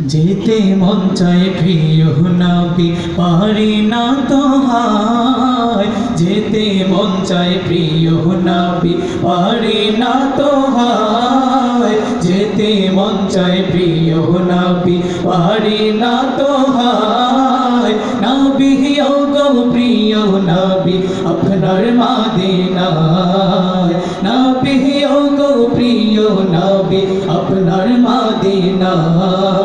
যেতে মন চায় প্রিয় নবী, পারি না তো হায় যেতে মন চায় প্রিয় নবী, পারি না তো হায় যেতে মন চায় প্রিয় নবী, পারি না তো হায় নবী গো প্রিয় নবী, আপনার মাদিনায়। নবী গো প্রিয় নবী, আপনার মাদিনায়।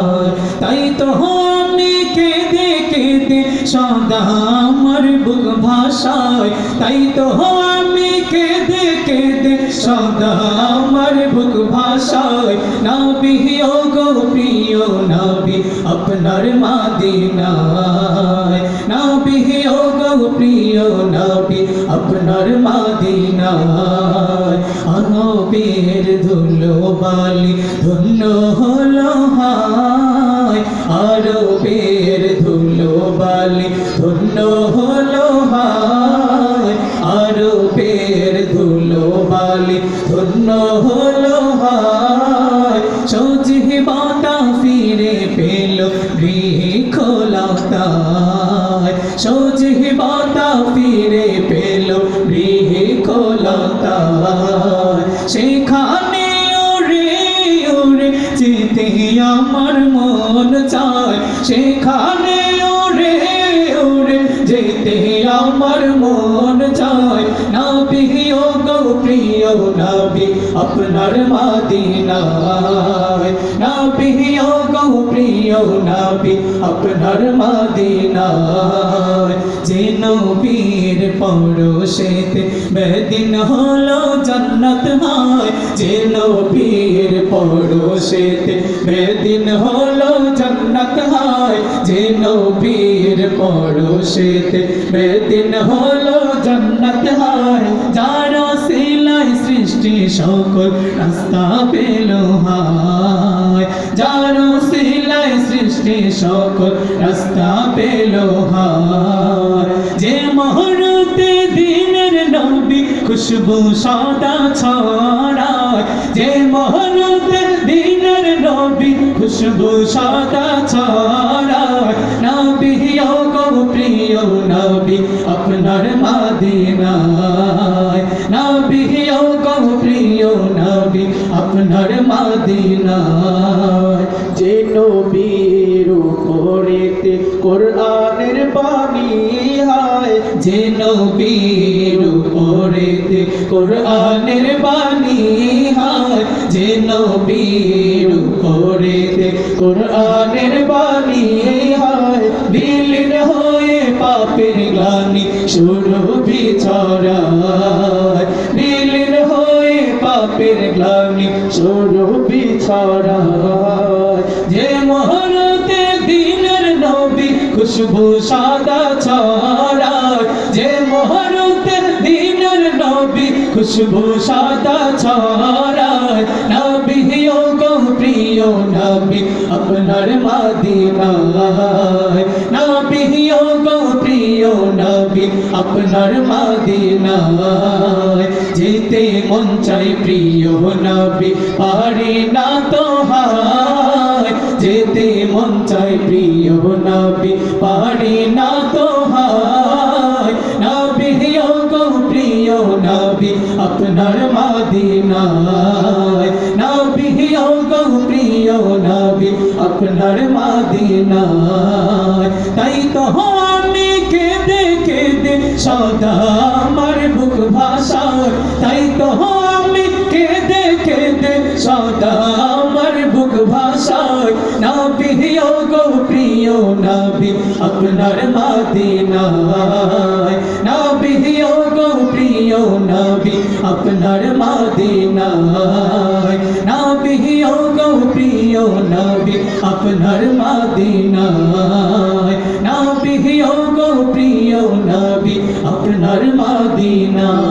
সদা আমার বুক ভাষায় তাই তো আমি কেঁদে কেঁদে সদা আমার বুক ভাষায় নবী ও গো প্রিয় নবী, আপনার মাদিনায়। নবী ও গো প্রিয় নবী, আপনার মাদিনায়। আনবের ধুলো বালি ধন্য হলো বালি ধন্য হলো হায় আরবের ধুলো বালি ধন্য হলো হায়। সজি বাটা ফিরে পেল গৃহে খোলা তাই সজি বাটা ফিরে পেল তাই সেখানে ওরে ওরে যেতে আমার মন চায়। সেখানে আমার মন চায়। নবী ও গো প্রিয় নবী, আপনার মাদিনায়। নবী ও গো প্রিয় নবী, আপনার মাদিনায়। যে নবীর পরশেতে বেদিন হলো জান্নাত হয়, যে নবীর পরশেতে বেদিন হলো জান্নাত হয়, যে নবীর পরশেতে বেদিন হলো জান্নাত হয়। যারা সিলাই সৃষ্টি সকল রাস্তা পেল হায়। যারা সিলাই সৃষ্টি সকল রাস্তা পেল হায়। যে মহরতে দিনের নবী খুশবু সাদা ছড়ায়, যে মহরতে নবী খুশবু সাদা ছড়ায় নবী গো প্রিয় নবী, আপনার মাদিনায়। নবী গো প্রিয় নবী, আপনার মাদিনায়। যে নবীর উপরেতে কোরআনের বাণী হায় যে নবীর কোরআনের বাণী যে নবীর উপরেতে কোরআনের বাণী হয়। বিলীন হয়ে পাপের গ্লানি সুরভি ছড়ায় বিলীন হয়ে পাপের গ্লানি সুরভি ছড়ায় যে মহরতে দিনের নবী খুশবু সাদা ছড়ায়, যে মহরতে নবী খুশবু সাদা ছড়ায়। নবী ও গো প্রিয় নবী, আপনার মাদিনায়। নবী ও গো প্রিয় নবী, আপনার মাদিনায়। যেতে মন চাই প্রিয় নবী, পারি না তো যেতে মন চাই প্রিয় নবী, পারি না তো আপনার মাদিনায় নবী ও গো প্রিয় নবী আপনার মাদিনায় তাই তো আমি কেঁদে কেঁদে সদা আমার বুক ভাষায় তাই তো আমি কেঁদে কেঁদে সদা আমার বুক ভাষায় নবী ও গো প্রিয় নবী আপনার মাদিনায় নবী ও গো প্রিয় নবী আপনার মাদিনায়। নবী ও গো প্রিয় নবী, আপনার মাদিনায়। নবী ও গো প্রিয় নবী, আপনার মাদিনায়।